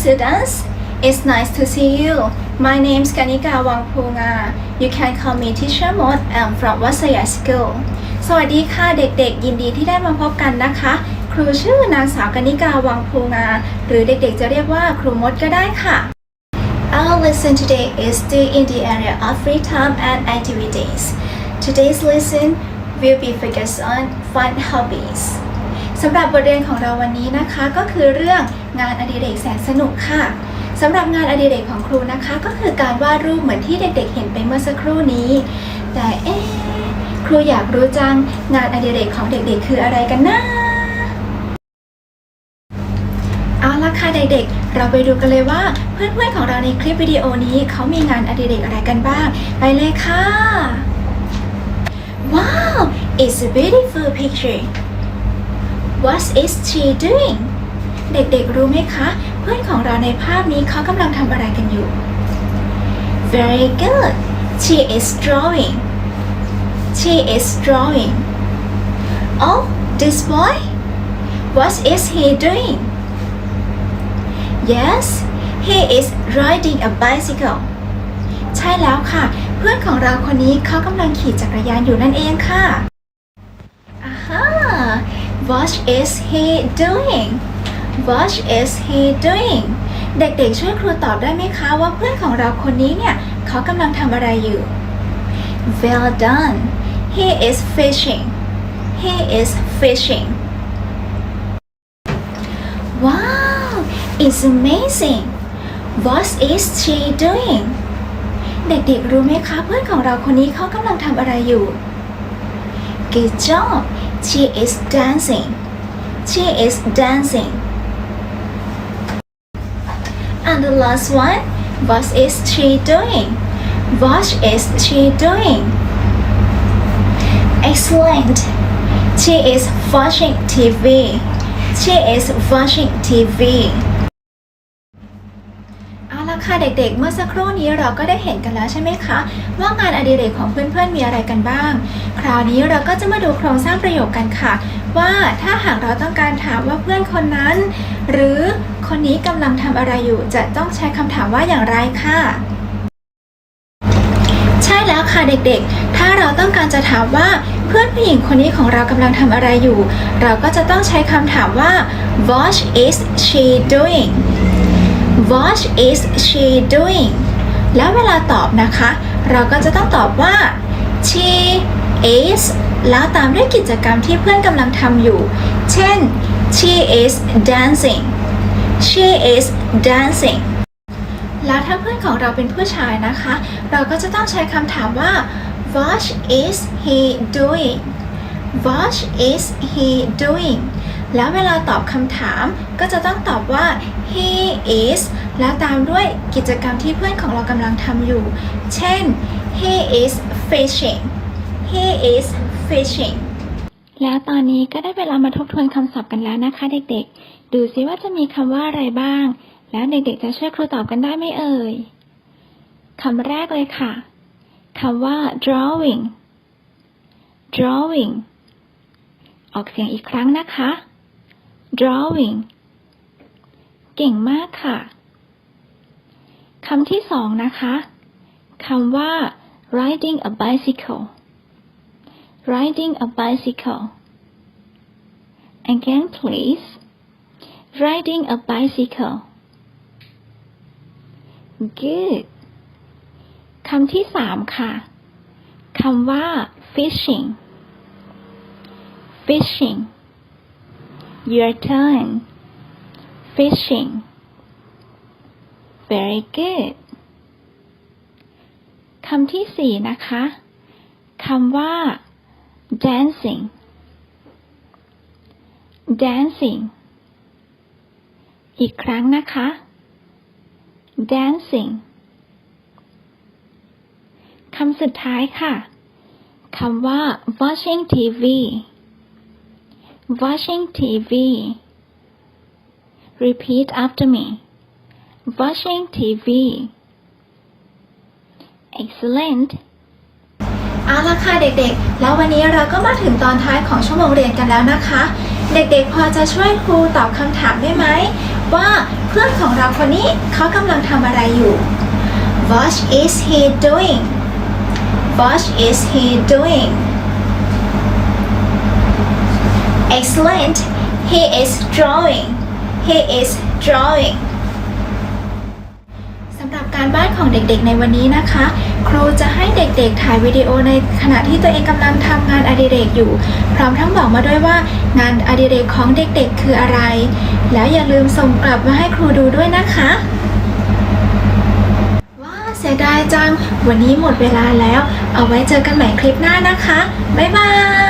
students. It's nice to see you. My name's Kanika Wangpunga. You can call me Teacher Mod. I'm from Wasaya School. สวัสดีค่ะเด็กๆ ยินดีที่ได้มาพบกันนะคะ ครูชื่อนางสาวกนิกาวังพูงา หรือเด็กๆ จะเรียกว่าครูมดก็ได้ค่ะ Our lesson today is still in the area of free time and activities. Today's lesson will be focused on fun hobbies. สำหรับบทเรียนของเราวันนี้นะคะก็คือเรื่องงานอดิเรกแสนสนุกค่ะสำหรับงานอดิเรกของครูนะคะ ก็คือการวาดรูปเหมือนที่เด็กๆ เห็นไปเมื่อสักครู่นี้ แต่เอ๊ครูอยากรู้จังงานอดิเรกของเด็กๆ คืออะไรกันนะเอาละค่ะเด็กๆ เราไปดูกันเลยว่าเพื่อนๆของเราในคลิปวิดีโอนี้เขามีงานอดิเรกอะไรกันบ้าง ไปเลยค่ะว้าว it's a beautiful picture what is she doing เด็กๆรู้ไหมคะ เพื่อนของเราในภาพนี้เขากำลังทำอะไรกันอยู่ very good she is drawing she is drawing oh this boy what is he doing Yes he is riding a bicycle ใช่แล้วค่ะ เพื่อนของเราคนนี้เขากำลังขี่จักรยานอยู่นั่นเองค่ะ What is he doing What is he doing เด็กๆช่วยครูตอบได้ไหมคะว่าเพื่อนของเราคนนี้เนี่ย เขากำลังทำอะไรอยู่ Well done he is fishing he is fishing Wow it's amazing What is she doing เด็กๆรู้ไหมคะเพื่อนของเราคนนี้เขากำลังทำอะไรอยู่ Good job She is dancing. She is dancing. And the last one, what is she doing? What is she doing? Excellent. She is watching TV. She is watching TV. ค่ะเด็กๆ เมื่อสักครู่นี้เราก็ได้เห็นกันแล้วใช่ไหมคะ ว่างานอดิเรกของเพื่อนๆมีอะไรกันบ้าง คราวนี้เราก็จะมาดูโครงสร้างประโยคกันค่ะ ว่าถ้าหากเราต้องการถามว่าเพื่อนคนนั้น หรือคนนี้กำลังทำอะไรอยู่ จะต้องใช้คำถามว่าอย่างไรค่ะ ใช่แล้วค่ะเด็กๆ ถ้าเราต้องการจะถามว่าเพื่อนผู้หญิงคนนี้ของเรากำลังทำอะไรอยู่ เราก็จะต้องใช้คำถามว่า what is she doing what is she doing แล้วเวลาตอบนะคะ เราก็จะต้องตอบว่า she is แล้วตามด้วยกิจกรรมที่เพื่อนกำลังทำอยู่ เช่น she is dancing she is dancing แล้วถ้าเพื่อนของเราเป็นผู้ชายนะคะ เราก็จะต้องใช้คำถามว่า what is he doing what is he doing แล้วเวลาตอบคำถามก็จะต้องตอบว่า he is แล้วตามด้วยกิจกรรมที่เพื่อนของเรากำลังทำอยู่ เช่น he is fishing he is fishing แล้วตอนนี้ก็ได้เวลามาทบทวนคำศัพท์กันแล้วนะคะเด็กๆ ดูซิว่าจะมีคำว่าอะไรบ้าง แล้วเด็กๆ จะช่วยครูตอบกันได้ไหมเอ่ยคำแรกเลยค่ะคำว่า drawing drawing ออกเสียงอีกครั้งนะคะ drawing เก่งมากค่ะ คำที่สองนะคะ คำว่า riding a bicycle riding a bicycle again please riding a bicycle good คำที่สามค่ะ คำว่า fishing fishing your turn fishing very good คำที่สี่นะคะ คำว่า dancing dancing อีกครั้งนะคะ dancing คำสุดท้ายค่ะ คำว่า watching TV watching TV repeat after me watching TV excellent เอาละค่ะเด็กๆ แล้ววันนี้เราก็มาถึงตอนท้ายของชั่วโมงเรียนกันแล้วนะคะ เด็กๆ พอจะช่วยครูตอบคำถามได้ไหม ว่าเพื่อนของเราคนนี้เขากำลังทำอะไรอยู่ What is he doing What is he doing Excellent He is drawing He is drawing สำหรับการบ้านของเด็กๆในวันนี้นะคะ ครูจะให้เด็กๆถ่ายวิดีโอในขณะที่ตัวเองกำลังทำงานอดิเรกอยู่ พร้อมทั้งบอกมาด้วยว่างานอดิเรกของเด็กๆคืออะไร แล้วอย่าลืมส่งกลับมาให้ครูดูด้วยนะคะว้าเสียดายจัง วันนี้หมดเวลาแล้ว เอาไว้เจอกันใหม่คลิปหน้านะคะ บ๊ายบาย